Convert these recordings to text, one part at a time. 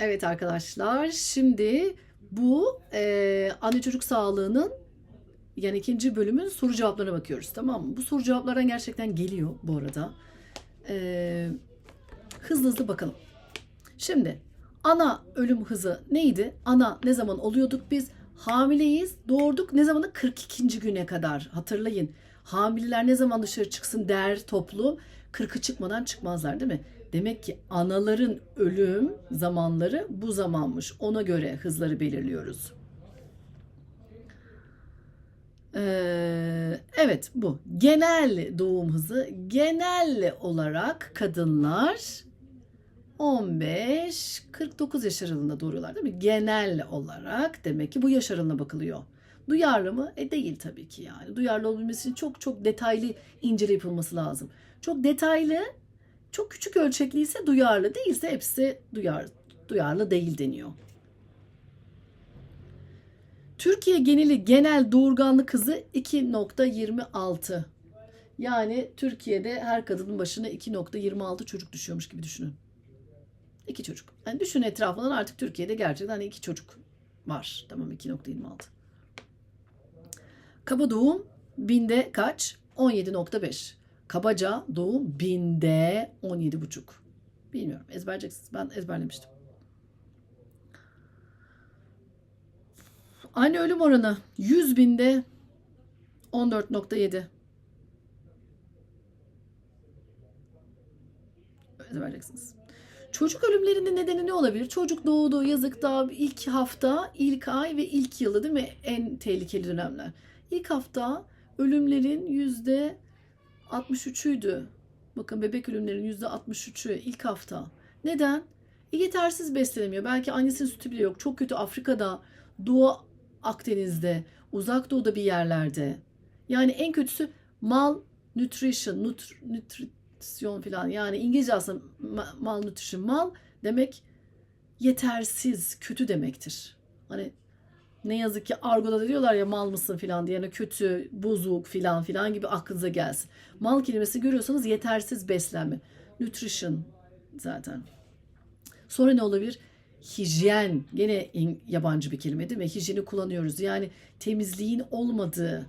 Evet arkadaşlar şimdi bu e, anne çocuk sağlığının yani ikinci bölümün soru cevaplarına bakıyoruz tamam mı? Bu soru cevaplardan gerçekten geliyor bu arada. E, hızlı hızlı bakalım. Şimdi ana ölüm hızı neydi? Ana ne zaman oluyorduk biz? Hamileyiz, doğurduk. Ne zamana? 42. güne kadar. Hatırlayın. Hamileler ne zaman dışarı çıksın der toplum. 40'ı çıkmadan çıkmazlar değil mi? Demek ki anaların ölüm zamanları bu zamanmış. Ona göre hızları belirliyoruz. Ee, evet bu. Genel doğum hızı. Genel olarak kadınlar 15-49 yaş aralığında doğuruyorlar değil mi? Genel olarak demek ki bu yaş aralığına bakılıyor. Duyarlı mı? E değil tabii ki yani. Duyarlı olabilmesi için çok çok detaylı incele yapılması lazım. Çok detaylı, çok küçük ölçekli ise duyarlı değilse hepsi duyar, duyarlı değil deniyor. Türkiye geneli genel doğurganlık hızı 2.26. Yani Türkiye'de her kadının başına 2.26 çocuk düşüyormuş gibi düşünün. İki çocuk. Yani düşün etrafından artık Türkiye'de gerçekten iki çocuk var. Tamam 2.26. Kaba doğum binde kaç? 17.5. Kabaca doğum binde 17.5. Bilmiyorum ezberleyeceksiniz. Ben ezberlemiştim. Anne ölüm oranı 100 binde 14.7. Ezberleyeceksiniz. Çocuk ölümlerinin nedeni ne olabilir? Çocuk doğduğu yazık daha ilk hafta, ilk ay ve ilk yılı değil mi? En tehlikeli dönemler. İlk hafta ölümlerin yüzde 63'üydü. Bakın bebek ölümlerin yüzde 63'ü ilk hafta. Neden? E, yetersiz beslenemiyor. Belki annesinin sütü bile yok. Çok kötü Afrika'da, Doğu Akdeniz'de, Uzak Doğu'da bir yerlerde. Yani en kötüsü mal nutrition, nutr, nutrition falan. Yani İngilizce aslında ma- malnutrition, mal demek yetersiz, kötü demektir. Hani ne yazık ki argoda da diyorlar ya mal mısın filan diye yani kötü, bozuk filan filan gibi aklınıza gelsin. Mal kelimesi görüyorsanız yetersiz beslenme. Nutrition zaten. Sonra ne olabilir? Hijyen. Gene yabancı bir kelime değil mi? Hijyeni kullanıyoruz. Yani temizliğin olmadığı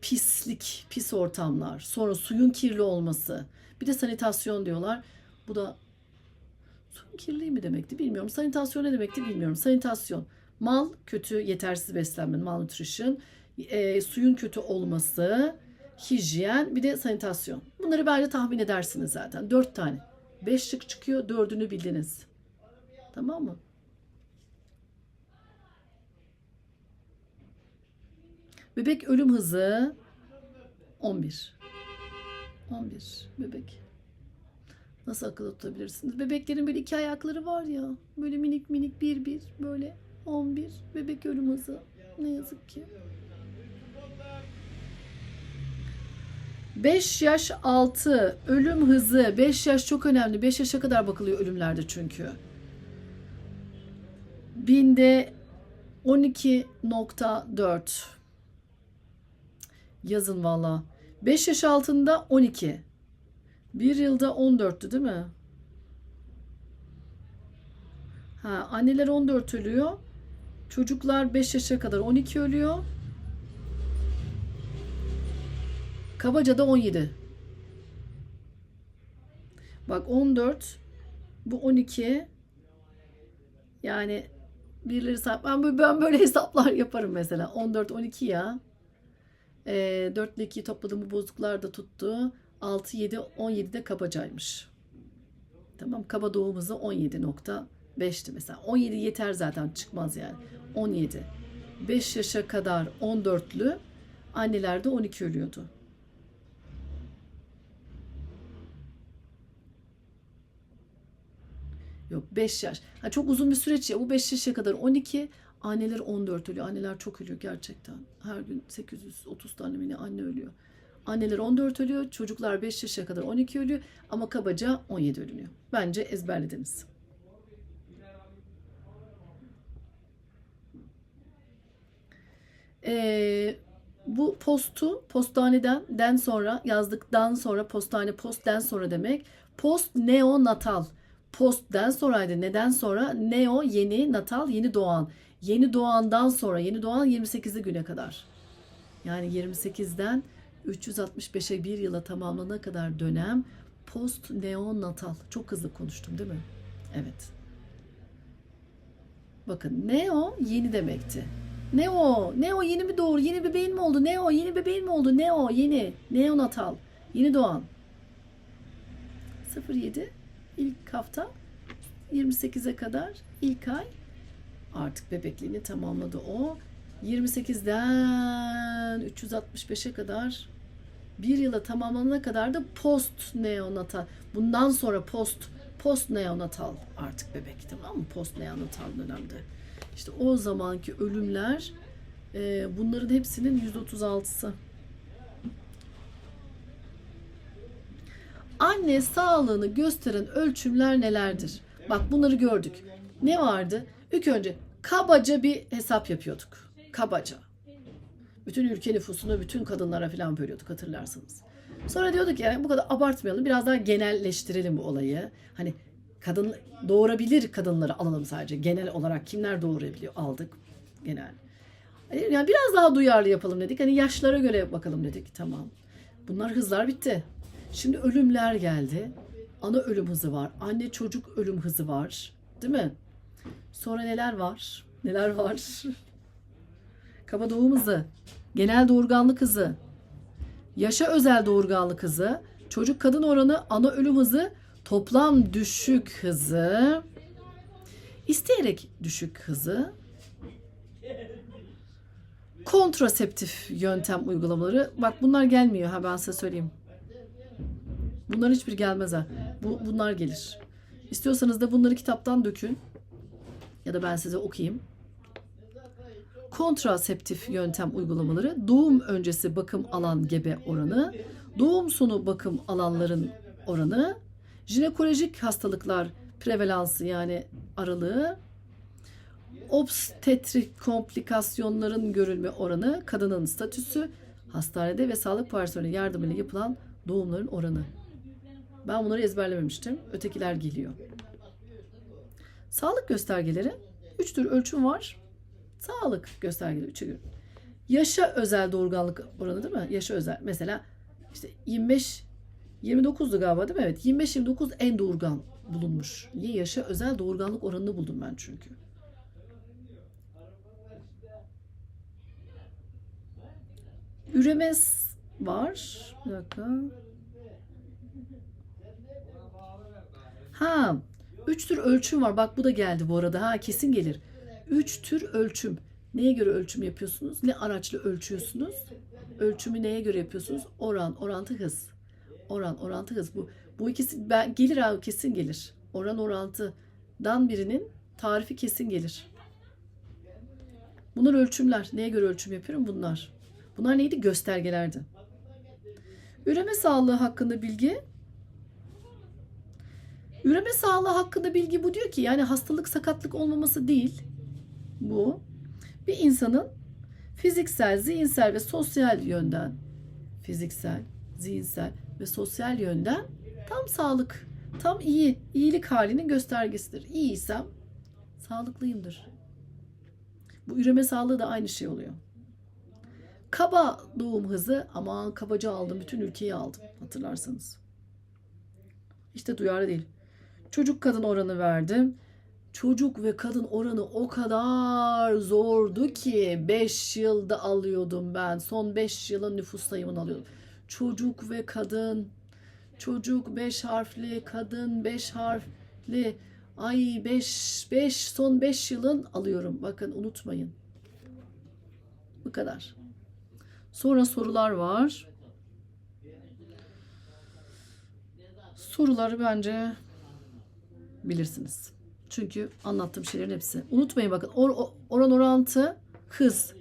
pislik, pis ortamlar. Sonra suyun kirli olması. Bir de sanitasyon diyorlar. Bu da suyun kirli mi demekti bilmiyorum. Sanitasyon ne demekti bilmiyorum. Sanitasyon. Mal kötü, yetersiz beslenme, malnutrition. E, suyun kötü olması, hijyen, bir de sanitasyon. Bunları bence tahmin edersiniz zaten. Dört tane. Beş şık çıkıyor, dördünü bildiniz. Tamam mı? Bebek ölüm hızı 11. 11 bebek. Nasıl akılda tutabilirsiniz? Bebeklerin böyle iki ayakları var ya. Böyle minik minik bir bir böyle 11 bebek ölüm hızı. Ne yazık ki. 5 yaş altı ölüm hızı. 5 yaş çok önemli. 5 yaşa kadar bakılıyor ölümlerde çünkü. Binde 12.4. Yazın valla. 5 yaş altında 12. Bir yılda 14'tü değil mi? Ha, anneler 14 ölüyor. Çocuklar 5 yaşa kadar 12 ölüyor. Kabaca da 17. Bak 14 bu 12 yani birileri say- ben böyle, ben böyle hesaplar yaparım mesela 14 12 ya. E, 4 ile 2'yi topladığım bu bozuklar da tuttu. 6 7 17 de kabacaymış. Tamam kaba doğum hızı 17.5'ti mesela. 17 yeter zaten çıkmaz yani. 17. 5 yaşa kadar 14'lü annelerde 12 ölüyordu. Yok 5 yaş. Ha, çok uzun bir süreç ya. Bu 5 yaşa kadar 12. Anneler 14 ölüyor. Anneler çok ölüyor gerçekten. Her gün 830 tane mi ne anne ölüyor. Anneler 14 ölüyor. Çocuklar 5 yaşa kadar 12 ölüyor. Ama kabaca 17 ölünüyor. Bence ezberlediniz. Ee, bu postu postaneden den sonra yazdıktan sonra postane postden sonra demek. Post neonatal. Post'den sonraydı. Neden sonra? Neo yeni, natal yeni doğan. Yeni doğandan sonra yeni doğan 28'li güne kadar. Yani 28'den 365'e bir yıla tamamlanana kadar dönem post neonatal. Çok hızlı konuştum değil mi? Evet. Bakın neo yeni demekti. Neo, neo yeni mi doğru? Yeni bebeğin mi oldu? Neo yeni bebeğin mi oldu? Neo yeni, neonatal, yeni doğan. 07 ilk hafta 28'e kadar ilk ay artık bebekliğini tamamladı o. 28'den 365'e kadar bir yıla tamamlanana kadar da post neonatal. Bundan sonra post post neonatal artık bebek tamam mı? Post neonatal dönemde. İşte o zamanki ölümler e, bunların hepsinin %36'sı. Anne sağlığını gösteren ölçümler nelerdir? Bak bunları gördük. Ne vardı? İlk önce kabaca bir hesap yapıyorduk. Kabaca. Bütün ülke nüfusunu bütün kadınlara falan bölüyorduk hatırlarsanız. Sonra diyorduk yani bu kadar abartmayalım. Biraz daha genelleştirelim bu olayı. Hani kadın doğurabilir kadınları alalım sadece. Genel olarak kimler doğurabiliyor aldık genel. Yani biraz daha duyarlı yapalım dedik. Hani yaşlara göre bakalım dedik. Tamam. Bunlar hızlar bitti. Şimdi ölümler geldi. Ana ölüm hızı var. Anne çocuk ölüm hızı var. Değil mi? Sonra neler var? Neler var? Kaba doğum hızı. Genel doğurganlık hızı. Yaşa özel doğurganlık hızı. Çocuk kadın oranı ana ölüm hızı. Toplam düşük hızı. isteyerek düşük hızı. Kontraseptif yöntem uygulamaları. Bak bunlar gelmiyor ha ben size söyleyeyim. Bunlar hiçbir gelmez ha. Bu, bunlar gelir. İstiyorsanız da bunları kitaptan dökün. Ya da ben size okuyayım. Kontraseptif yöntem uygulamaları, doğum öncesi bakım alan gebe oranı, doğum sonu bakım alanların oranı, jinekolojik hastalıklar prevalansı yani aralığı, obstetrik komplikasyonların görülme oranı, kadının statüsü, hastanede ve sağlık personeli yardımıyla yapılan doğumların oranı. Ben bunları ezberlememiştim. Ötekiler geliyor. Sağlık göstergeleri. Üç tür ölçüm var. Sağlık göstergeleri. Üçü. Yaşa özel doğurganlık oranı değil mi? Yaşa özel. Mesela işte 25 29'du galiba değil mi? Evet. 25-29 en doğurgan bulunmuş. Niye? Yaşa özel doğurganlık oranını buldum ben çünkü. Üremes var. Bir dakika. Ha, üç tür ölçüm var. Bak bu da geldi bu arada. Ha kesin gelir. Üç tür ölçüm. Neye göre ölçüm yapıyorsunuz? Ne araçla ölçüyorsunuz? Ölçümü neye göre yapıyorsunuz? Oran, orantı, hız. Oran, orantı, hız. Bu bu ikisi ben gelir abi kesin gelir. Oran orantıdan birinin tarifi kesin gelir. Bunlar ölçümler. Neye göre ölçüm yapıyorum? Bunlar. Bunlar neydi? Göstergelerdi. Üreme sağlığı hakkında bilgi Üreme sağlığı hakkında bilgi bu diyor ki yani hastalık sakatlık olmaması değil bu. Bir insanın fiziksel, zihinsel ve sosyal yönden fiziksel, zihinsel ve sosyal yönden tam sağlık, tam iyi, iyilik halinin göstergesidir. İyiysem sağlıklıyımdır. Bu üreme sağlığı da aynı şey oluyor. Kaba doğum hızı ama kabaca aldım. Bütün ülkeyi aldım hatırlarsanız. İşte duyarlı değil. Çocuk kadın oranı verdim. Çocuk ve kadın oranı o kadar zordu ki 5 yılda alıyordum ben. Son 5 yılın nüfus sayımını alıyordum. Çocuk ve kadın. Çocuk 5 harfli, kadın 5 harfli. Ay 5 5 son 5 yılın alıyorum. Bakın unutmayın. Bu kadar. Sonra sorular var. Soruları bence bilirsiniz. Çünkü anlattığım şeylerin hepsi. Unutmayın bakın or, oran orantı hız.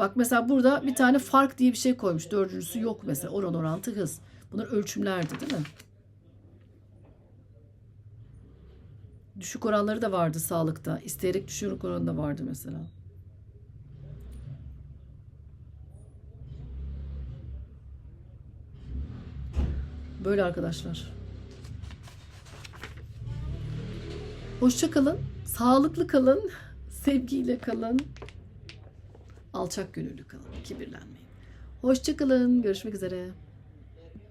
Bak mesela burada bir tane fark diye bir şey koymuş. Dördüncüsü yok mesela. Oran orantı hız. Bunlar ölçümlerdi değil mi? Düşük oranları da vardı sağlıkta. İsteyerek düşük oranı da vardı mesela. Böyle arkadaşlar. Hoşça kalın. Sağlıklı kalın. Sevgiyle kalın. Alçak gönüllü kalın. Kibirlenmeyin. Hoşça kalın. Görüşmek üzere.